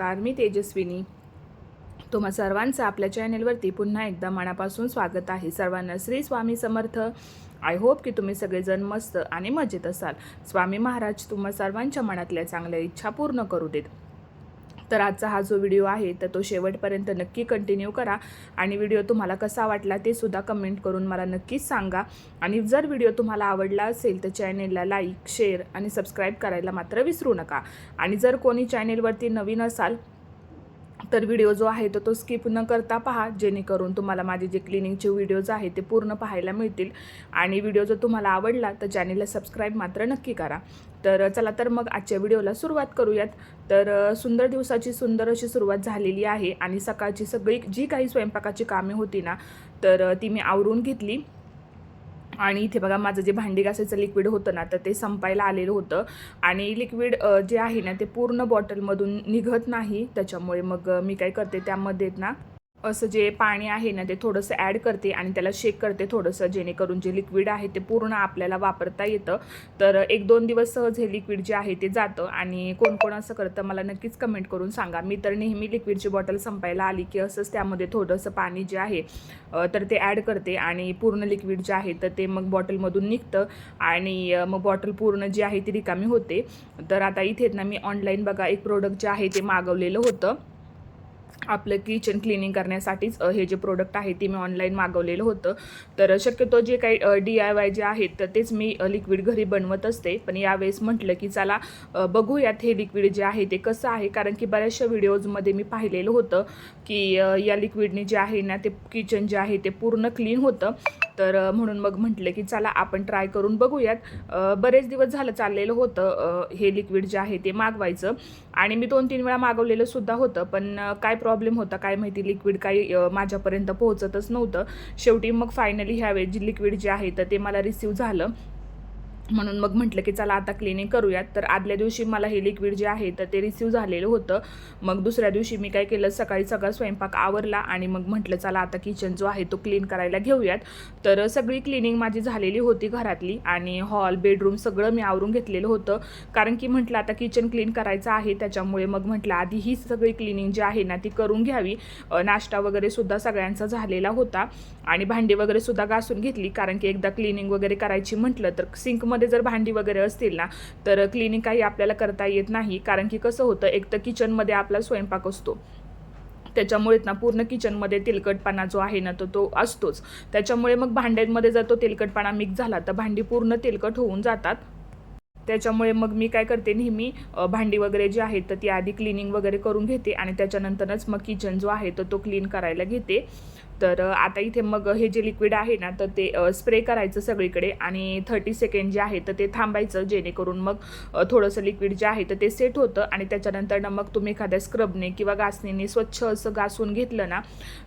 नमस्कार मी तेजस्विनी. तुम्हा सर्वांचं आपल्या चॅनेलवरती पुन्हा एकदा मनापासून स्वागत आहे. सर्वांना श्री स्वामी समर्थ. आय होप की तुम्ही सगळेजण मस्त आणि मजेत असाल. स्वामी महाराज तुम्हा सर्वांच्या मनातल्या चांगल्या इच्छा पूर्ण करू देत. तर आजचा हा जो व्हिडिओ आहे तर तो शेवटपर्यंत नक्की कंटिन्यू करा. आणि व्हिडिओ तुम्हाला कसा वाटला ते सुद्धा कमेंट करून मला नक्कीच सांगा. आणि जर व्हिडिओ तुम्हाला आवडला असेल तर चॅनेलला लाईक शेअर आणि सबस्क्राईब करायला मात्र विसरू नका. आणि जर कोणी चॅनेलवरती नवीन असाल तर व्हिडिओ जो आहे तो तो स्किप न करता पहा. जेणेकरून तुम्हाला माझे जे क्लिनिंगचे व्हिडिओज आहेत ते पूर्ण पाहायला मिळतील. आणि व्हिडिओ जर तुम्हाला आवडला तर चॅनेलला सबस्क्राईब मात्र नक्की करा. तर चला तर मग आजच्या व्हिडिओला सुरुवात करूयात. तर सुंदर दिवसाची सुंदर अशी सुरुवात झालेली आहे आणि सकाळची सगळी जी काही स्वयंपाकाची कामे होती ना तर ती मी आवरून घेतली. आणि इथे बघा माझं जे भांडी घासायचं लिक्विड होतं ना तर ते संपायला आलेलं होतं. आणि लिक्विड जे आहे ना ते पूर्ण बॉटलमधून निघत नाही. त्याच्यामुळे मग मी काय करते त्यामध्ये ना असं जे पाणी आहे ना ते थोडंसं ॲड करते आणि त्याला शेक करते थोडंसं जेणेकरून जे लिक्विड आहे ते पूर्ण आपल्याला वापरता येतं. तर एक दोन दिवस सहज हे लिक्विड जे आहे ते जातं आणि कोण कोण असं करतं मला नक्कीच कमेंट करून सांगा. मी तर नेहमी लिक्विडची बॉटल संपायला आली की असंच त्यामध्ये थोडंसं पाणी जे आहे तर ते ॲड करते आणि पूर्ण लिक्विड जे आहे तर ते मग बॉटलमधून निघतं आणि मग बॉटल पूर्ण जी आहे ती रिकामी होते. तर आता इथे ना मी ऑनलाईन बघा एक प्रोडक्ट जे आहे ते मागवलेलं होतं. आपलं किचन क्लिनिंग करण्यासाठीच हे जे प्रोडक्ट आहे ते मी ऑनलाईन मागवलेलं होतं. तर शक्यतो जे काही डी आय वाय जे आहेत तर तेच मी लिक्विड घरी बनवत असते. पण यावेळेस म्हटलं की चला बघूयात हे लिक्विड जे आहे ते कसं आहे. कारण की बऱ्याचशा व्हिडिओजमध्ये मी पाहिलेलं होतं की या लिक्विडने जे आहे ना ते किचन जे आहे ते पूर्ण क्लीन होतं. तर म्हणून मग म्हटलं की चला आपण ट्राय करून बघूयात. बरेच दिवस झालं चाललेलं होतं हे लिक्विड जे आहे ते मागवायचं. आणि मी दोन तीन वेळा मागवलेलं सुद्धा होतं पण काय प्रॉब्लेम होता काय माहिती लिक्विड काही माझ्यापर्यंत पोहोचतच नव्हतं. शेवटी मग फायनली ह्यावेळी जी लिक्विड जे आहे तर ते मला रिसीव झालं. म्हणून मग म्हटलं की चला आता क्लिनिक करूयात. तर आदल्या दिवशी मला हे लिक्विड जे आहे तर ते रिसीव झालेलं होतं. मग दुसऱ्या दिवशी मी काय केलं सकाळी सगळा स्वयंपाक आवरला आणि मग म्हटलं चला आता किचन जो आहे तो क्लीन करायला घेऊयात. तर सगळी क्लिनिंग माझी झालेली होती घरातली आणि हॉल बेडरूम सगळं मी आवरून घेतलेलं होतं. कारण की म्हटलं आता किचन क्लीन करायचं आहे त्याच्यामुळे मग म्हटलं आधी ही सगळी क्लिनिंग जी आहे ना ती करून घ्यावी. नाश्ता वगैरे सुद्धा सगळ्यांचा झालेला होता. आणि भांडी वगैरे सुद्धा घासून घेतली. कारण की एकदा क्लिनिंग वगैरे करायची म्हटलं तर सिंकमध्ये जर भांडी वगैरे असतील ना तर क्लिनिंग काही आपल्याला करता येत नाही. कारण की कसं होतं एक तर किचनमध्ये आपला स्वयंपाक असतो. त्याच्यामुळेच ना पूर्ण किचनमध्ये तेलकटपणा जो आहे ना तो तो असतोच. त्याच्यामुळे मग भांड्यांमध्ये जर तो तेलकटपणा मिक्स झाला तर भांडी पूर्ण तेलकट होऊन जातात. त्याच्यामुळे मग मी काय करते नेहमी भांडी वगैरे जी आहेत तर ती आधी क्लिनिंग वगैरे करून घेते. आणि त्याच्यानंतरच मग किचन जो आहे तर तो क्लीन करायला घेते. तर आता इथे मग हे जे लिक्विड आहे ना तर ते स्प्रे करायचं सगळीकडे आणि थर्टी सेकंड जे आहे तर ते थांबायचं जेणेकरून मग थोडंसं लिक्विड जे आहे तर ते सेट होतं आणि त्याच्यानंतर ना मग तुम्ही एखाद्या स्क्रबने किंवा घासणीने स्वच्छ असं घासून घेतलं ना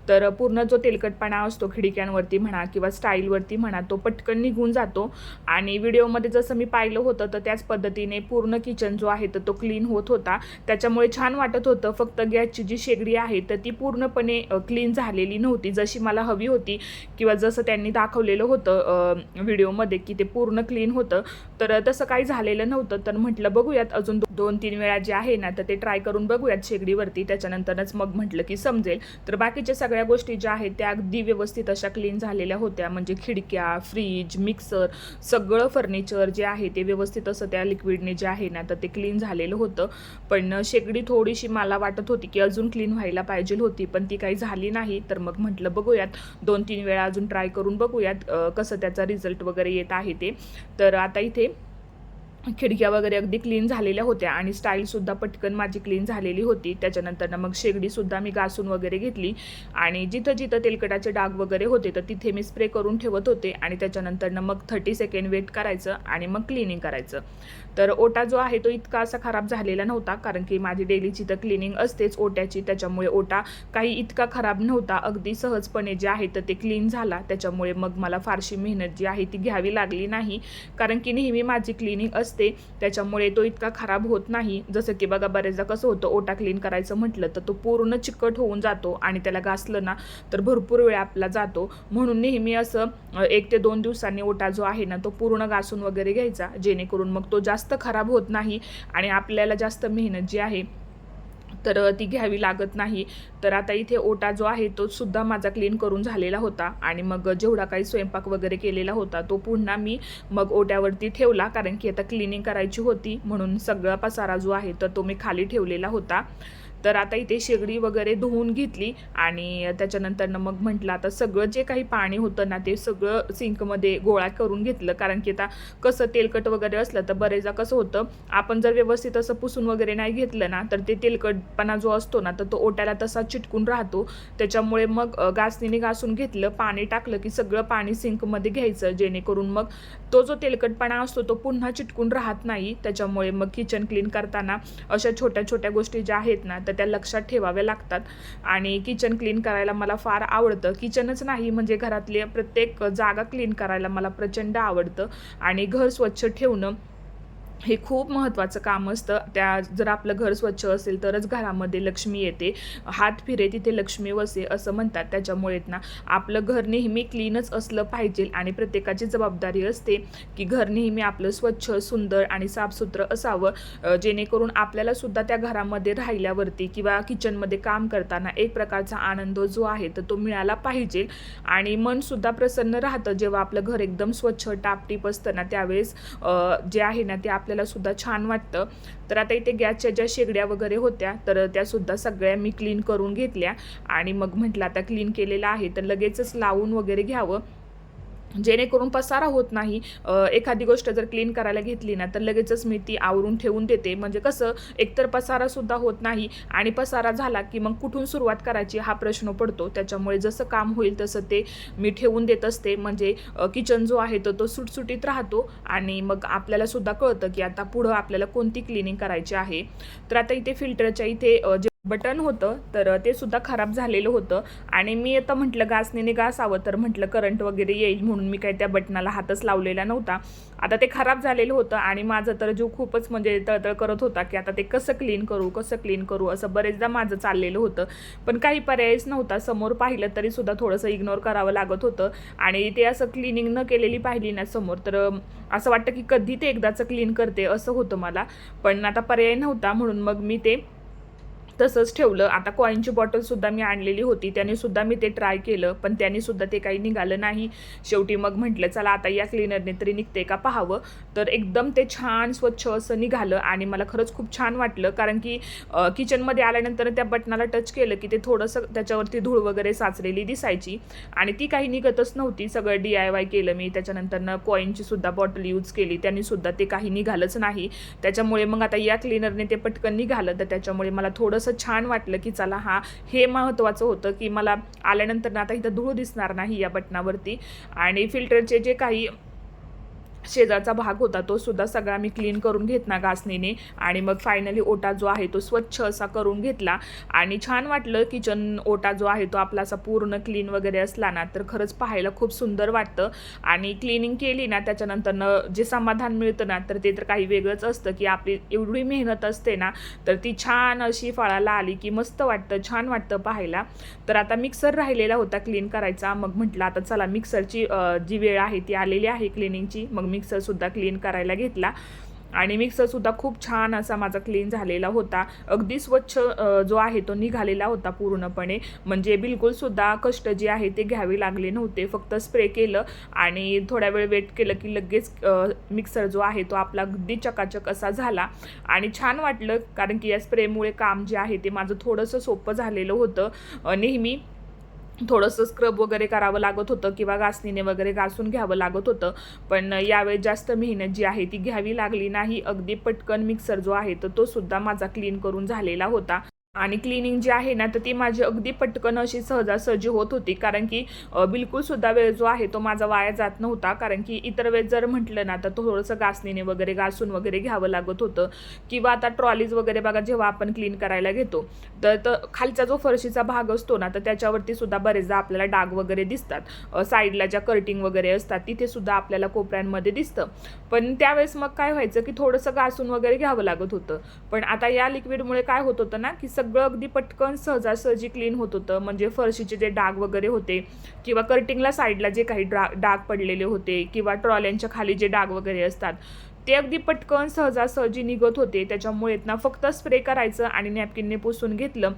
तर पूर्ण जो तेलकटपणा असतो खिडक्यांवरती म्हणा किंवा स्टाईलवरती म्हणा तो पटकन निघून जातो. आणि व्हिडिओमध्ये जसं मी पाहिलं होतं तर त्याच पद्धतीने पूर्ण किचन जो आहे तर तो क्लीन होत होता. त्याच्यामुळे छान वाटत होतं फक्त गॅसची जी शेगडी आहे तर ती पूर्णपणे क्लीन झालेली नव्हती. जशी मला हवी होती किंवा जसं त्यांनी दाखवलेलं होतं व्हिडिओमध्ये की ते पूर्ण क्लीन होतं तर तसं काही झालेलं नव्हतं. तर म्हटलं बघूयात अजून दोन तीन वेळा जे आहे ना तर ते ट्राय करून बघूयात शेगडीवरती. त्याच्यानंतरच मग म्हटलं की समजेल. तर बाकीच्या सगळ्या गोष्टी ज्या आहेत त्या अगदी व्यवस्थित अशा क्लीन झालेल्या होत्या. म्हणजे खिडक्या फ्रीज मिक्सर सगळं फर्निचर जे आहे ते व्यवस्थित असं त्या लिक्विडने जे आहे ना तर ते क्लीन झालेलं होतं. पण शेगडी थोडीशी मला वाटत होती की अजून क्लीन व्हायला पाहिजे होती पण ती काही झाली नाही. तर मग म्हटलं बघूयात. दोन तीन वेळा अजून ट्राय करून बघूयात कसं त्याचा रिझल्ट वगैरे येत आहे ते. तर आता इथे खिडक्या वगैरे अगदी क्लीन झालेल्या होत्या आणि स्टाईलसुद्धा पटकन माझी क्लीन झालेली होती. त्याच्यानंतर मग शेगडीसुद्धा मी घासून वगैरे घेतली. आणि जिथं जिथं तेलकटाचे डाग वगैरे होते तर तिथे मी स्प्रे करून ठेवत होते. आणि त्याच्यानंतर मग थर्टी सेकंड वेट करायचं आणि मग क्लिनिंग करायचं. तर ओटा जो आहे तो इतका असा खराब झालेला नव्हता कारण की माझी डेलीची तर क्लिनिंग असतेच ओट्याची. त्याच्यामुळे ओटा काही इतका खराब नव्हता. अगदी सहजपणे जे आहे तर ते क्लीन झाला. त्याच्यामुळे मग मला फारशी मेहनत जी आहे ती घ्यावी लागली नाही. कारण की नेहमी माझी क्लिनिंग असते. असते त्याच्यामुळे तो इतका खराब होत नाही. जसं की बघा बरेचदा कसं होतं ओटा क्लीन करायचं म्हटलं तर तो पूर्ण चिकट होऊन जातो आणि त्याला घासलं ना तर भरपूर वेळ आपला जातो. म्हणून नेहमी असं एक ते दोन दिवसांनी ओटा जो आहे ना तो पूर्ण घासून वगैरे घ्यायचा जेणेकरून मग तो जास्त खराब होत नाही आणि आपल्याला जास्त मेहनत जी आहे तर ती घ्यावी लागत नाही. तर आता इथे ओटा जो आहे तो सुद्धा माझा क्लीन करून झालेला होता. आणि मग जेवढा काही स्वयंपाक वगैरे केलेला होता तो पुन्हा मी मग ओट्यावरती ठेवला. कारण की आता क्लिनिंग करायची होती. म्हणून सगळा पसारा जो आहे तर तो मी खाली ठेवलेला होता. तर आता इथे शेगडी वगैरे धुवून घेतली आणि त्याच्यानंतरनं मग म्हटलं आता सगळं जे काही पाणी होतं ना ते सगळं सिंकमध्ये गोळा करून घेतलं. कारण की आता कसं तेलकट वगैरे असलं तर बरेचदा कसं होतं आपण जर व्यवस्थित असं पुसून वगैरे नाही घेतलं ना तर ते तेलकटपणा जो असतो ना तर तो ओट्याला तसा चिटकून राहतो. त्याच्यामुळे मग घासणीने घासून घेतलं पाणी टाकलं की सगळं पाणी सिंकमध्ये घ्यायचं जेणेकरून मग तो जो तेलकटपणा असतो तो पुन्हा चिटकून राहत नाही. त्याच्यामुळे मग किचन क्लीन करताना अशा छोट्या छोट्या गोष्टी ज्या आहेत ना तर त्या लक्षात ठेवाव्या लागतात. आणि किचन क्लीन करायला मला फार आवडतं. किचनच नाही म्हणजे घरातले प्रत्येक जागा क्लीन करायला मला प्रचंड आवडतं. आणि घर स्वच्छ ठेवणं हे खूप महत्त्वाचं काम असतं. त्या जर आपलं घर स्वच्छ असेल तरच घरामध्ये लक्ष्मी येते. हात फिरे तिथे लक्ष्मी वसे असं म्हणतात त्याच्यामुळे ना. आपलं घर नेहमी क्लीनच असलं पाहिजे आणि प्रत्येकाची जबाबदारी असते की घर नेहमी आपलं स्वच्छ सुंदर आणि साफसुथरं असावं. जेणेकरून आपल्याला सुद्धा त्या घरामध्ये राहिल्यावरती किंवा किचनमध्ये काम करताना एक प्रकारचा आनंद जो आहे तर तो मिळाला पाहिजे. आणि मनसुद्धा प्रसन्न राहतं जेव्हा आपलं घर एकदम स्वच्छ टापटीप असतं ना त्यावेळेस जे आहे ना ते आपल्याला सुद्धा छान वाटतं. तर आता इथे गॅसच्या ज्या शेगड्या वगैरे होत्या तर त्या सुद्धा सगळ्या मी क्लीन करून घेतल्या. आणि मग म्हटलं आता क्लीन केलेलं आहे तर लगेचच लावून वगैरे घ्यावं. जेणेकरून पसारा होत नाही. एखादी गोष्ट जर क्लीन करायला घेतली ना तर लगेचच मी ती आवरून ठेवून देते. म्हणजे कसं एकतर पसारासुद्धा होत नाही आणि पसारा झाला की मग कुठून सुरुवात करायची हा प्रश्न पडतो. त्याच्यामुळे जसं काम होईल तसं ते मी ठेवून देत असते. म्हणजे किचन जो आहे तो तो सुटसुटीत राहतो आणि मग आपल्याला सुद्धा कळतं की आता पुढं आपल्याला कोणती क्लिनिंग करायची आहे. तर आता इथे फिल्टरच्या इथे जे बटन होतं तर ते सुद्धा खराब झालेलं होतं. आणि मी आता म्हटलं घासणीने आवं तर म्हटलं करंट वगैरे येईल. म्हणून मी काही त्या बटनाला हातच लावलेला नव्हता. आता ते खराब झालेलं होतं आणि माझं तर जीव खूपच म्हणजे तळतळ करत होता की आता ते कसं क्लीन करू कसं क्लीन करू असं बरेचदा माझं चाललेलं होतं. पण काही पर्यायच नव्हता. समोर पाहिलं तरी सुद्धा थोडंसं इग्नोर करावं लागत होतं. आणि ते असं क्लिनिंग न केलेली पाहिली ना समोर तर असं वाटतं की कधी ते एकदाचं क्लीन करते असं होतं मला. पण आता पर्याय नव्हता म्हणून मग मी ते तसंच ठेवलं. आता कॉईनची बॉटलसुद्धा मी आणलेली होती. त्याने सुद्धा मी ते ट्राय केलं पण त्याने सुद्धा ते काही निघालं नाही. शेवटी मग म्हटलं चला आता या क्लिनरने तरी निघते का पाहावं? तर एकदम ते छान स्वच्छ असं निघालं आणि मला खरंच खूप छान वाटलं. कारण की किचनमध्ये आल्यानंतर त्या बटनाला टच केलं की ते थोडंसं त्याच्यावरती धूळ वगैरे साचलेली दिसायची. आणि ती काही निघतच नव्हती. सगळं डी आय वाय केलं मी. त्याच्यानंतरनं कॉईनची सुद्धा बॉटल यूज केली. त्यांनी सुद्धा ते काही निघालंच नाही. त्याच्यामुळे मग आता या क्लिनरने ते पटकन निघालं. तर त्याच्यामुळे मला असं छान वाटलं की चला हा हे महत्त्वाचं होतं की मला आल्यानंतर ना आता इथं धूळ दिसणार नाही या बटनावरती. आणि फिल्टरचे जे काही शेजारचा भाग होता तो सुद्धा सगळा मी क्लीन करून घेतला घासणीने. आणि मग फायनली ओटा जो आहे तो स्वच्छ असा करून घेतला. आणि छान वाटलं किचन ओटा जो आहे तो आपला असा पूर्ण क्लीन वगैरे असला ना तर खरंच पाहायला खूप सुंदर वाटतं. आणि क्लिनिंग केली ना त्याच्यानंतरनं जे समाधान मिळतं ना तर ते तर काही वेगळंच असतं की आपली एवढी मेहनत असते ना तर ती छान अशी फळाला आली की मस्त वाटतं छान वाटतं पाहायला. तर आता मिक्सर राहिलेला होता क्लीन करायचा. मग म्हटलं आता चला मिक्सरची जी वेळ आहे ती आलेली आहे क्लिनिंगची मग मिक्सरसुद्धा क्लीन करायला घेतला. आणि मिक्सरसुद्धा खूप छान असा माझा क्लीन झालेला होता. अगदी स्वच्छ जो आहे तो निघालेला होता पूर्णपणे. म्हणजे बिलकुलसुद्धा कष्ट जे आहे ते घ्यावे लागले नव्हते. फक्त स्प्रे केलं आणि थोड्या वेळ वेट केलं की लगेच मिक्सर जो आहे तो आपला अगदी चकाचक असा झाला. आणि छान वाटलं कारण की या स्प्रेमुळे काम जे आहे ते माझं थोडंसं सोपं झालेलं होतं. नेहमी थोडंसं स्क्रब वगैरे करावं लागत होतं किंवा घासणीने वगैरे घासून घ्यावं लागत होतं. पण यावेळी जास्त मेहनत जी आहे ती घ्यावी लागली नाही. अगदी पटकन मिक्सर जो आहे तर तो सुद्धा माझा क्लीन करून झालेला होता. आणि क्लिनिंग जी आहे ना तर ती माझी अगदी पटकन अशी सहजासहजी होत होती. कारण की बिलकुलसुद्धा बिलकुल सुद्धा वेळ जो आहे तो माझा वाया जात नव्हता. कारण की इतर वेळेस जर म्हटलं ना तर थोडंसं घासणीने वगैरे घासून वगैरे घ्यावं लागत होतं. किंवा आता ट्रॉलीज वगैरे बघा जेव्हा आपण क्लीन करायला घेतो तर तर खालचा जो फरशीचा भाग असतो ना तर त्याच्यावरती सुद्धा बरेचदा आपल्याला डाग वगैरे दिसतात. साईडला ज्या कर्टिंग वगैरे असतात तिथे सुद्धा आपल्याला कोपऱ्यांमध्ये दिसतं. पण त्यावेळेस मग काय व्हायचं की थोडंसं घासून वगैरे घ्यावं लागत होतं. पण आता या लिक्विडमुळे काय होत होतं ना की सगळं अगदी पटकन सहजासहजी क्लीन होत होतं. म्हणजे फरशीचे जे डाग वगैरे होते किंवा कर्टिंगला साईडला जे काही डा डाग पडलेले होते किंवा ट्रॉल्यांच्या खाली जे डाग वगैरे असतात ते अगदी पटकन सहजासहजी निघत होते. त्याच्यामुळे ना फक्त स्प्रे करायचं आणि नॅपकिनने पुसून घेतलं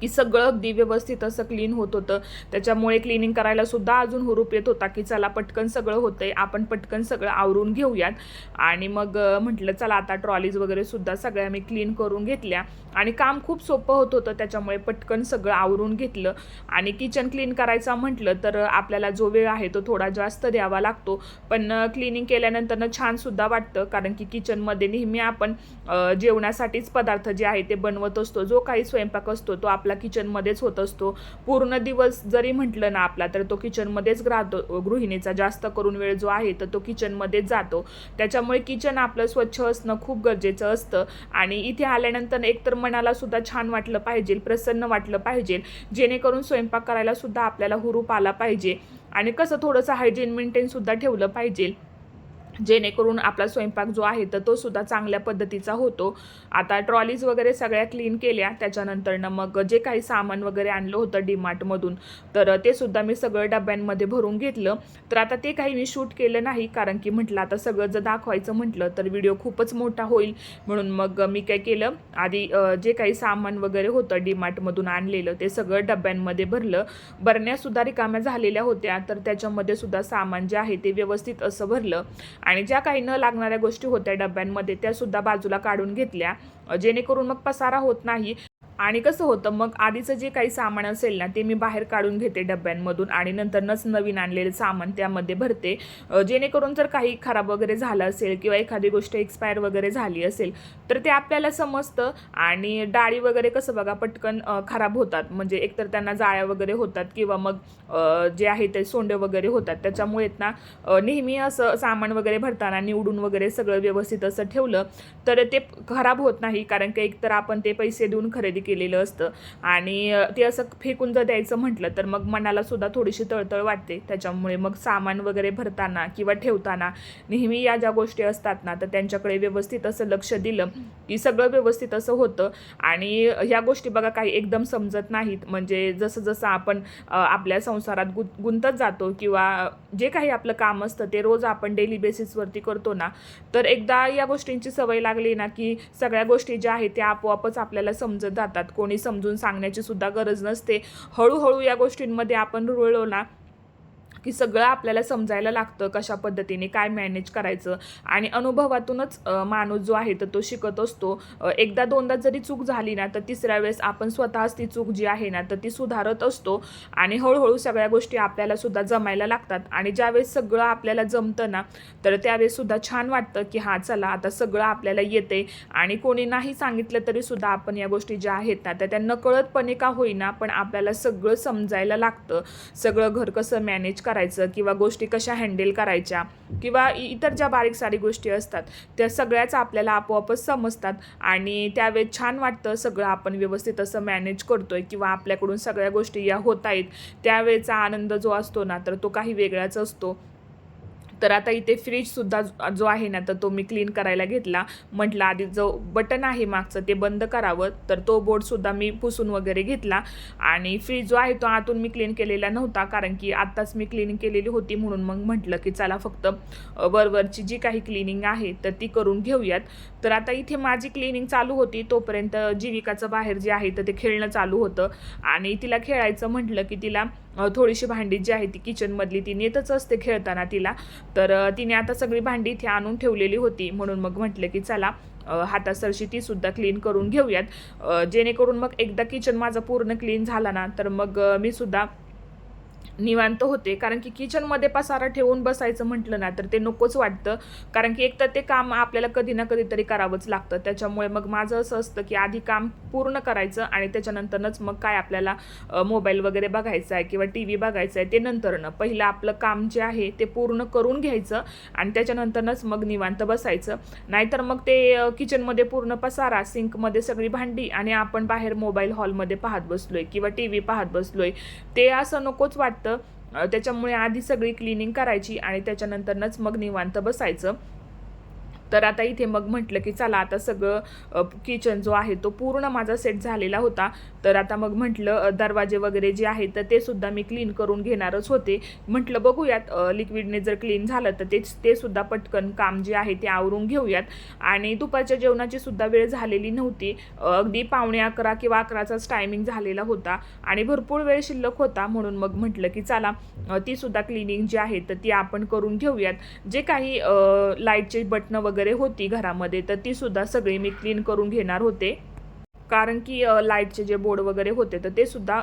की सगळं अगदी व्यवस्थित असं क्लीन होत होतं. त्याच्यामुळे क्लिनिंग करायला सुद्धा अजून हुरूप येत होता की चला पटकन सगळं होतंय आपण पटकन सगळं आवरून घेऊयात. आणि मग म्हटलं चला आता ट्रॉलीज वगैरे सुद्धा सगळ्या मी क्लीन करून घेतल्या. आणि काम खूप सोपं होत होतं त्याच्यामुळे पटकन सगळं आवरून घेतलं. आणि किचन क्लीन करायचा म्हटलं तर आपल्याला जो वेळ आहे तो थोडा जास्त द्यावा लागतो. पण क्लिनिंग केल्यानंतरनं छानसुद्धा वाटतं कारण की किचनमध्ये नेहमी आपण जेवणासाठीच पदार्थ जे आहे ते बनवत असतो. जो काही स्वयंपाक असतो तो आपला किचनमध्येच होत असतो. पूर्ण दिवस जरी म्हटलं ना आपला तर तो किचनमध्येच राहतो. गृहिणीचा जास्त करून वेळ जो आहे तर तो किचनमध्येच जातो. त्याच्यामुळे किचन आपलं स्वच्छ असणं खूप गरजेचं असतं. आणि इथे आल्यानंतर एकतर मनाला सुद्धा छान वाटलं पाहिजे प्रसन्न वाटलं पाहिजे. जेणेकरून स्वयंपाक करायला सुद्धा आपल्याला हुरूप आला पाहिजे. आणि कसं थोडंसं हायजीन मेंटेन सुद्धा ठेवलं पाहिजे. जेणेकरून आपला स्वयंपाक जो आहे तर तो सुद्धा चांगल्या पद्धतीचा होतो. आता ट्रॉलीज वगैरे सगळ्या क्लीन केल्या त्याच्यानंतरनं मग जे काही सामान वगैरे आणलं होतं डीमार्टमधून तर ते सुद्धा मी सगळं डब्यांमध्ये भरून घेतलं. तर आता ते काही मी शूट केलं नाही कारण की म्हटलं आता सगळं जर दाखवायचं म्हटलं तर व्हिडिओ खूपच मोठा होईल. म्हणून मग मी काय केलं आधी जे काही सामान वगैरे होतं डीमार्टमधून आणलेलं ते सगळं डब्यांमध्ये भरलं. बरण्यासुद्धा रिकाम्या झालेल्या होत्या तर त्याच्यामध्ये सुद्धा सामान जे आहे ते व्यवस्थित असं भरलं. आणि ज्या काही न लागणाऱ्या गोष्टी होत्या डब्यांमध्ये त्यासुद्धा बाजूला काढून घेतल्या. जेणेकरून मग पसारा होत नाही. आणि कसं होतं मग आधीचं जे काही सामान असेल ना ते मी बाहेर काढून घेते डब्यांमधून आणि नंतरनच नवीन आणलेलं सामान त्यामध्ये भरते. जेणेकरून जर काही खराब वगैरे झालं असेल किंवा एखादी गोष्ट एक्सपायर वगैरे झाली असेल तर ते आपल्याला समजतं आणि डाळी वगैरे कसं बघा पटकन खराब होतात. म्हणजे एकतर त्यांना जाळ्या वगैरे होतात किंवा मग जे आहे ते सोंडे वगैरे होतात. त्याच्यामुळे ना नेहमी असं सामान वगैरे भरताना निवडून वगैरे सगळं व्यवस्थित असं ठेवलं तर ते खराब होत नाही. कारण की एकतर आपण ते पैसे देऊन खरेदी केलेलं असतं. आणि ते असं फेकून जर द्यायचं म्हटलं तर मग मनाला सुद्धा थोडीशी तळतळ वाटते. त्याच्यामुळे मग सामान वगैरे भरताना किंवा ठेवताना नेहमी या ज्या गोष्टी असतात ना तर त्यांच्याकडे व्यवस्थित असं लक्ष दिलं की सगळं व्यवस्थित असं होतं. आणि ह्या गोष्टी बघा काही एकदम समजत नाहीत. म्हणजे जसं जसं आपण आपल्या संसारात गुं गुंतत जातो किंवा जे काही आपलं काम असतं ते रोज आपण डेली बेसिसवरती करतो ना तर एकदा या गोष्टींची सवय लागली ना की सगळ्या गोष्टी ज्या आहेत त्या आपोआपच आपल्याला समजत जातात. कोणी समजून सांगण्याची सुद्धा गरज नसते. हळूहळू या गोष्टींमध्ये आपण रुळलो ना की सगळं आपल्याला समजायला लागतं कशा पद्धतीने काय मॅनेज करायचं. आणि अनुभवातूनच माणूस जो आहे तर तो शिकत असतो. एकदा दोनदा जरी चूक झाली ना तर तिसऱ्या वेळेस आपण स्वतःच ती चूक जी आहे ना तर ती सुधारत असतो. आणि हळूहळू सगळ्या गोष्टी आपल्याला सुद्धा जमायला लागतात. आणि ज्यावेळेस सगळं आपल्याला जमतं ना तर त्यावेळेस सुद्धा छान वाटतं की हां चला आता सगळं आपल्याला येते. आणि कोणी नाही सांगितलं तरी सुद्धा आपण या गोष्टी ज्या आहेत ना तर त्या नकळतपणे का होईना पण आपल्याला सगळं समजायला लागतं. सगळं घर कसं मॅनेज करायचं किंवा गोष्टी कशा हँडल करायच्या किंवा इतर ज्या बारीक सारी गोष्टी असतात त्या सगळ्याच आपल्याला आपोआपच समजतात आणि त्यावेळेस छान वाटतं सगळं आपण व्यवस्थित असं मॅनेज करतोय किंवा आपल्याकडून सगळ्या गोष्टी या होत आहेत. त्यावेळेचा आनंद जो असतो ना तर तो काही वेगळाच असतो. तर आता इथे फ्रीजसुद्धा जो- जो आहे ना तर तो मी क्लीन करायला घेतला. म्हटलं आधी जो बटन आहे मागचं ते बंद करावं. तर तो बोर्डसुद्धा मी पुसून वगैरे घेतला. आणि फ्रीज जो आहे तो आतून मी क्लीन केलेला नव्हता कारण की आत्ताच मी क्लीनिंग केलेली होती म्हणून मग म्हटलं की चला फक्त वरवरची जी काही क्लिनिंग आहे तर ती करून घेऊयात. तर आता इथे माझी क्लिनिंग चालू होती. तोपर्यंत जीविकाचं बाहेर जे आहे तर ते खेळणं चालू होतं. आणि तिला खेळायचं म्हटलं की तिला थोडीशी भांडी जी आहे ती किचनमधली ती नेतच असते खेळताना तिला. तर तिने आता सगळी भांडी इथे आणून ठेवलेली होती. म्हणून मग म्हटलं की चला हातासरशी ती सुद्धा क्लीन करून घेऊयात. जेणेकरून मग एकदा किचन माझं पूर्ण क्लीन झाला ना तर मग मी सुद्धा निवांत होते. कारण की किचनमध्ये पसारा ठेवून बसायचं म्हटलं ना तर ते नकोच वाटतं. कारण की एक तर ते काम आपल्याला कधी ना कधीतरी करावंच लागतं. त्याच्यामुळे मग माझं असं असतं की आधी काम पूर्ण करायचं आणि त्याच्यानंतरच मग काय आपल्याला मोबाईल वगैरे बघायचा आहे किंवा टी व्ही बघायचा आहे ते नंतरनं पहिलं आपलं काम जे आहे ते पूर्ण करून घ्यायचं आणि त्याच्यानंतरच मग निवांत बसायचं. नाहीतर मग ते किचनमध्ये पूर्ण पसारा सिंकमध्ये सगळी भांडी आणि आपण बाहेर मोबाईल हॉलमध्ये पाहत बसलोय किंवा टी व्ही पाहत बसलोय. ते असं नकोच वाटतं. त्याच्यामुळे आधी सगळी क्लिनिंग करायची आणि त्याच्यानंतरच मग निवांत बसायचं. तर आता इथे मग म्हटलं की चला आता सगळं किचन जो आहे तो पूर्ण माझा सेट झालेला होता. तर आता मग म्हटलं दरवाजे वगैरे जे आहेत तर ते सुद्धा मी क्लीन करून घेणारच होते. म्हटलं बघूयात लिक्विडने जर क्लीन झालं तर तेच ते सुद्धा पटकन काम जे आहे ते आवरून घेऊयात. आणि दुपारच्या जेवणाची सुद्धा वेळ झालेली नव्हती. अगदी पावणे अकरा किंवा अकराचाच टायमिंग झालेला होता. आणि भरपूर वेळ शिल्लक होता. म्हणून मग म्हटलं की चला ती सुद्धा क्लिनिंग जी आहे तर ती आपण करून घेऊयात. जे काही लाईटचे बटणं वगैरे होती घरामध्ये तर ती सुद्धा सगळी मी क्लीन करून घेणार होते. कारण की लाईटचे जे बोर्ड वगैरे होते तर ते सुद्धा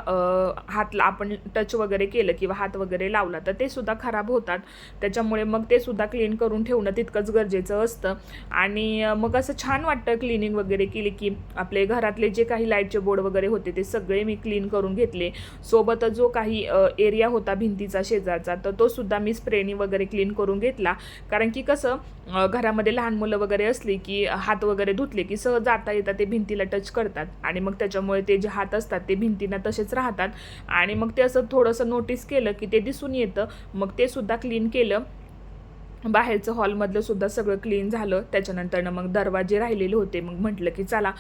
हात आपण टच वगैरे केलं किंवा हात वगैरे लावला तर ते सुद्धा खराब होतात. त्याच्यामुळे मग ते सुद्धा क्लीन करून ठेवणं तितकंच गरजेचं असतं. आणि मग असं छान वाटतं क्लिनिंग वगैरे केली की आपले घरातले जे काही लाईटचे बोर्ड वगैरे होते ते सगळे मी क्लीन करून घेतले. सोबतच जो काही एरिया होता भिंतीचा शेजारचा तर तो सुद्धा मी स्प्रेनी वगैरे क्लीन करून घेतला. कारण की कसं घरामध्ये लहान मुलं वगैरे असली की हात वगैरे धुतले की सहज जाता येतात ते भिंतीला टच करतात. आणि मग त्याच्यामुळे ते जे हात असतात ते भिंतींना तसेच राहतात. आणि मग ते असं थोडंसं नोटीस केलं की ते दिसून येतं. मग ते सुद्धा क्लीन केलं. बाहेरचं हॉलमधलं सुद्धा सगळं क्लीन झालं. त्याच्यानंतरनं मग दरवाजे राहिलेले होते. मग म्हटलं की चला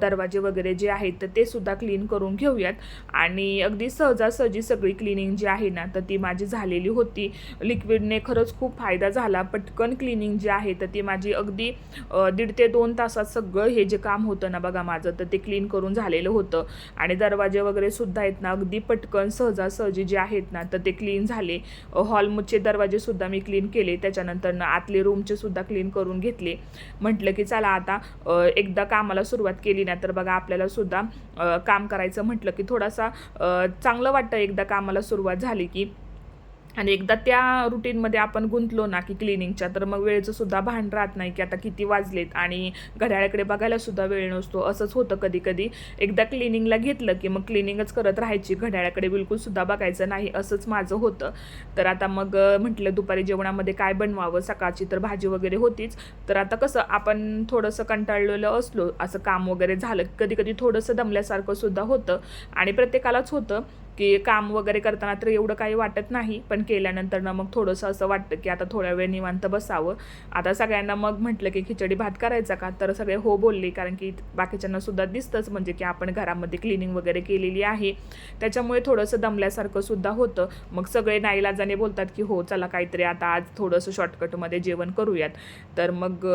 दरवाजे वगैरे जे आहेत तर ते सुद्धा क्लीन करून घेऊयात. आणि अगदी सहजासहजी सगळी क्लिनिंग जी आहे ना तर ती माझी झालेली होती. लिक्विडने खरंच खूप फायदा झाला. पटकन क्लिनिंग जी आहे तर ती माझी अगदी दीड ते दोन तासात सगळं हे जे काम होतं ना बघा माझं तर ते क्लीन करून झालेलं होतं. आणि दरवाजे वगैरे सुद्धा आहेत ना अगदी पटकन सहजासहजी जे आहेत ना तर ते क्लीन झाले. हॉलचे दरवाजे सुद्धा मी क्लीन केले. त्याच्या त्याच्यानंतर आतले रूमचे सुद्धा क्लीन करून घेतले. म्हटलं की चला आता एकदा कामाला सुरुवात केली ना तर बघा आपल्याला सुद्धा काम करायचं म्हटलं की थोडासा चांगलं वाटतं एकदा कामाला सुरुवात झाली की. आणि एकदा त्या रुटीनमध्ये आपण गुंतलो ना की क्लिनिंगच्या तर मग वेळेचं सुद्धा भान राहत नाही की आता किती वाजलेत आणि घड्याळाकडे बघायला सुद्धा वेळ नसतो. असंच होतं कधी कधी एकदा क्लिनिंगला घेतलं की मग क्लिनिंगच करत राहायची. घड्याळाकडे बिलकुल सुद्धा बघायचं नाही असंच माझं होतं. तर आता मग म्हटलं दुपारी जेवणामध्ये काय बनवावं? सकाळची तर भाजी वगैरे होतीच. तर आता कसं आपण थोडंसं कंटाळलेलं असलो असं काम वगैरे झालं कधी कधी थोडंसं दमल्यासारखं सुद्धा होतं. आणि प्रत्येकालाच होतं. की काम वगैरे करताना तर एवढं काही वाटत नाही पण केल्यानंतर ना मग थोडंसं असं वाटतं की आता थोड्या वेळ निवांत बसावं. आता सगळ्यांना मग म्हटलं की खिचडी भात करायचा का? तर सगळे हो बोलले कारण की बाकीच्यांना सुद्धा दिसतंच म्हणजे की आपण घरामध्ये क्लिनिंग वगैरे केलेली आहे. त्याच्यामुळे थोडंसं दमल्यासारखं सुद्धा होतं. मग सगळे नाईलाजाने बोलतात की हो चला काहीतरी आता आज थोडंसं शॉर्टकटमध्ये जेवण करूयात. तर मग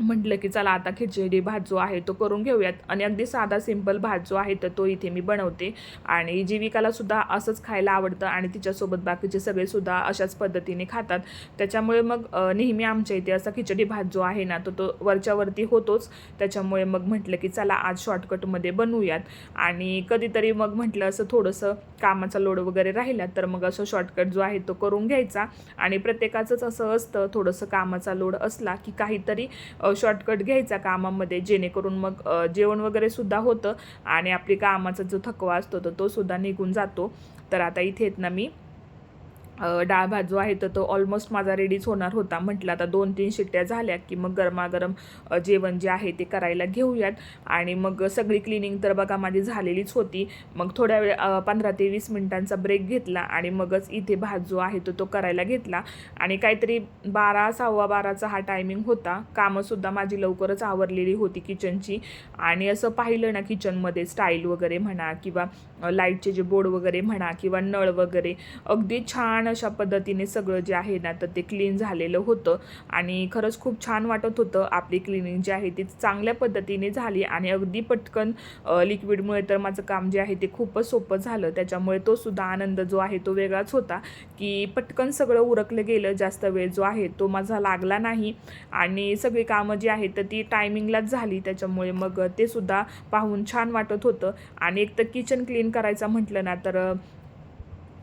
म्हटलं की चला आता खिचडी भात जो आहे तो करून घेऊयात. आणि अगदी साधा सिंपल भात जो आहे तर तो इथे मी बनवते. आणि जीविकाला सुद्धा असंच खायला आवडतं आणि तिच्यासोबत बाकीचे सगळे सुद्धा अशाच पद्धतीने खातात. त्याच्यामुळे मग नेहमी आमच्या इथे असा खिचडी भात जो आहे ना तो तो वरच्यावरती होतोच. त्याच्यामुळे मग म्हटलं की चला आज शॉर्टकटमध्ये बनवूयात. आणि कधीतरी मग म्हटलं असं थोडंसं कामाचा लोड वगैरे राहिला तर मग असं शॉर्टकट जो आहे तो करून घ्यायचा. आणि प्रत्येकाचंच असं असतं थोडंसं कामाचा लोड असला की काहीतरी शॉर्टकट घ्यायचा कामामध्ये जेणेकरून मग जेवण वगैरे सुद्धा होतं आणि आपली कामाचा जो थकवा असतो तो सुद्धा निघून जातो. तर आता इथे ना मी. डाळ भात जो आहे तर तो ऑलमोस्ट माझा रेडीच होणार होता. म्हटलं आता दोन तीन शिट्ट्या झाल्या की मग गरमागरम जेवण जे आहे ते करायला घेऊयात. आणि मग सगळी क्लिनिंग तर बघा माझी झालेलीच होती. मग थोड्या वेळ पंधरा ते वीस मिनिटांचा ब्रेक घेतला आणि मगच इथे भात जो आहे तो तो करायला घेतला. आणि काहीतरी बारा सव्वा बाराचा हा टायमिंग होता. कामंसुद्धा माझी लवकरच आवरलेली होती किचनची आणि असं पाहिलं ना किचनमध्ये स्टाईल वगैरे म्हणा किंवा लाईटचे जे बोर्ड वगैरे म्हणा किंवा नळ वगैरे अगदी छान अशा पद्धतीने सगळं जे आहे ना तर ते क्लीन झालेलं होतं. आणि खरंच खूप छान वाटत होतं आपली क्लिनिंग जी आहे ती चांगल्या पद्धतीने झाली आणि अगदी पटकन लिक्विडमुळे तर माझं काम जे आहे ते खूपच सोपं झालं. त्याच्यामुळे तो सुद्धा आनंद जो आहे तो वेगळाच होता की पटकन सगळं उरकलं गेलं जास्त वेळ जो आहे तो माझा लागला नाही. आणि सगळी कामं जी आहेत तर ती टायमिंगलाच झाली. त्याच्यामुळे मग ते सुद्धा पाहून छान वाटत होतं. आणि एक तर किचन क्लीन करायचं म्हटलं ना तर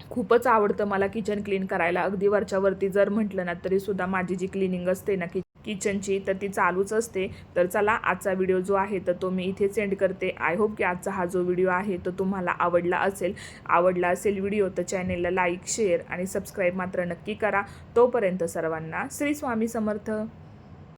खूपच आवडतं मला किचन क्लीन करायला. अगदी वरच्यावरती जर म्हटलं ना तरीसुद्धा माझी जी क्लिनिंग असते ना की किचनची तर ती चालूच असते. तर चला आजचा व्हिडिओ जो आहे तर तो मी इथे सेंड करते. आय होप की आजचा हा जो व्हिडिओ आहे तो तुम्हाला आवडला असेल. आवडला असेल व्हिडिओ तर चॅनेलला लाईक शेअर आणि सबस्क्राईब मात्र नक्की करा. तोपर्यंत सर्वांना श्री स्वामी समर्थ.